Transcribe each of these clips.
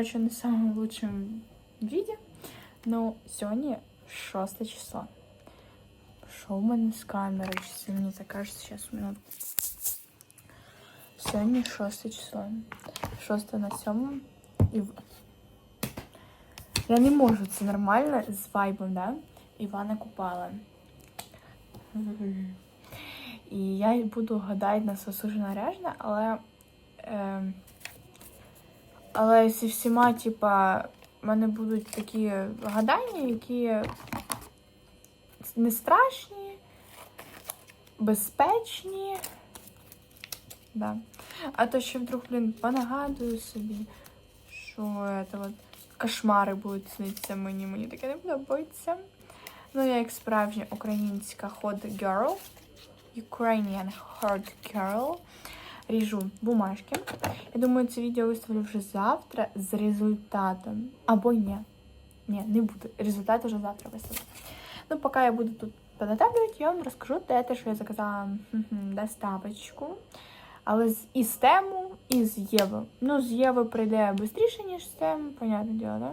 Короче, не в самом лучшем виде. Но сьогодні 6 число. Що у мене з камерою? Чи мені так кажется, минутку. Сьогодні 6 число. 6 на 7. І... Я не можу, це нормально з вайбом, да? Івана Купала. І я буду гадати на сосужена ряжна, але. Е, але зі всіма, типа, в мене будуть такі гадання, які не страшні, безпечні. Да. А то ще вдруг, блін, понагадую собі, що це от кошмари будуть снитися мені, мені таке не подобається. Ну, я як справжня українська hot girl, Ukrainian hot girl, ріжу бумажки. Я думаю, це відео виставлю вже завтра з результатом. Або ні. Ні, не буду. Результат вже завтра виставлю. Ну, поки я буду тут подготавливать, я вам розкажу те, що я заказала доставочку. Але з і тему, і з Єви. Ну, з Єви прийде швидше, ніж з тему, понятне діло, да?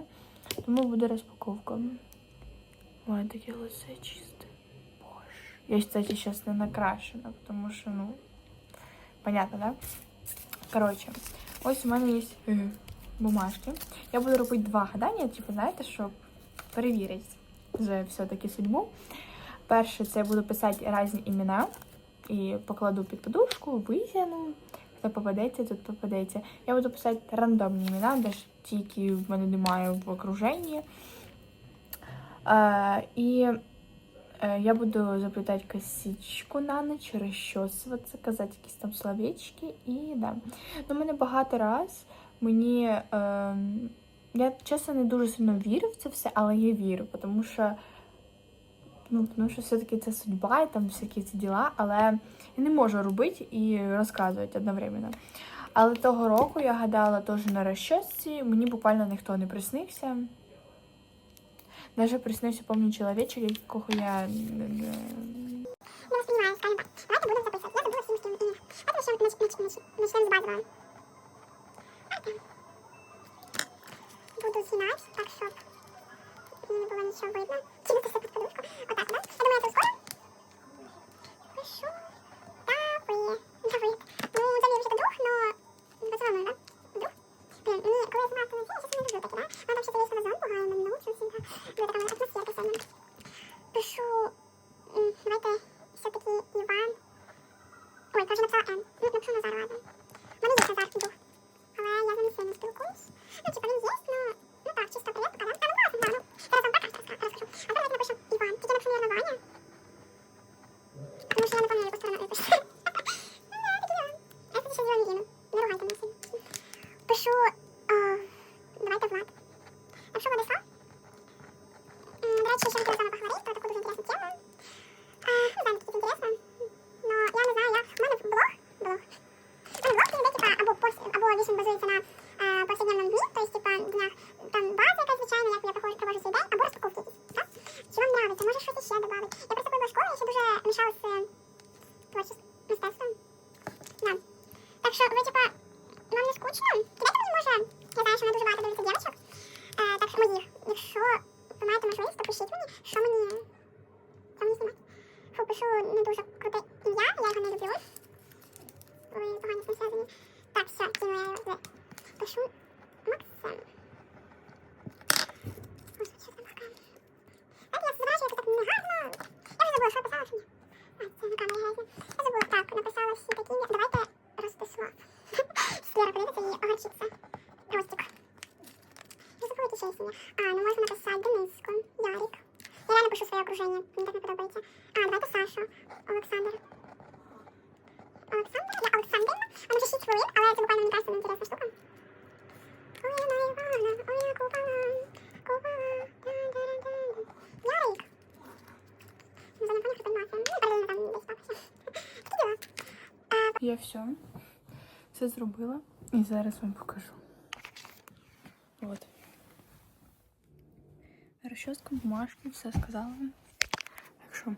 Тому буде розпаковка. Ой, таке лице чисте. Боже. Я, кстати, сейчас не накрашена, тому що, ну, понятно, да? Коротше, ось у мене є бумажки. Я буду робити два гадання, типу, знаєте, щоб перевірити вже все-таки судьбу. Перше, це я буду писати різні імена і покладу під подушку, витягну. Хто попадеться, тут попадеться. Я буду писати рандомні імена, навіть ті, які в мене немає в окруженні. Е, і я буду заплетати косичку на ніч, розчосуватися, казати якісь там словечки і да. Ну, мене багато раз мені. Е, я чесно не дуже сильно вірю в це все, але я вірю, тому що. Ну, тому що все-таки це судьба і там всякі ці діла, але я не можу робити і розказувати одновременно. Але того року я гадала теж на розчосці, мені буквально ніхто не приснився. Даже приснився, помню, чоловічок, якого я не- Не воспринимаю, скажем так. Давайте будем записывать. Я забыла всем, с кем имя. Давайте начнем, нач- нач- нач- начнем с базового. Буду снимать, так что не было ничего видно. Через под подушку. Вот так, да? Я думаю, это ускорим. Каже, написала Н. Ну, напишу Назар, ладно. В мене є Назар дух. Але я з ним сильно спілкуюсь. Ну, типа, він є, ну, ну так, чисто привет, пока. А, ну, класно, да, ну. Покажу, розкажу. А е, творчістю, мистецтвом. Да. Так що, ви, типа, вам не скучно? Кидайте мені, може, я знаю, що мене дуже багато дивиться дівчаток, е, так що моїх, якщо ви маєте можливість, то пишіть мені, що мені, що мені знімати. Фу, пишу не дуже круте ім'я, я його не люблю. Ви погано з ним зв'язані. Так, все, кинула я його. Пишу Максим. Господи, що за бака? Так, я забираю, що якось так негарно. Я вже забула, що писала, що ні. Я забула, так, написала всі такі. Давайте Ростислав. Лера подивиться і огорчиться. Ростик. Ті честь. А, ну можна написати Дениску, Ярик. Я реально пишу своє окруження, мені так не подобається. А, давайте Сашу, Олександр. Олександр? Я Олександрівна. А може 6 хвилин, але це буквально, мені кажется, не інтересна штука. Ой, я на Івана, ой, я купала, купала, да-да-да-да. Ярик. Ну, за не поняв, хто приймався. Ну, паралельно там десь бабуся. Такі діла. А, Я все. Все зробила. І зараз вам покажу. От. Розчоска, бумажки, все сказала. Так що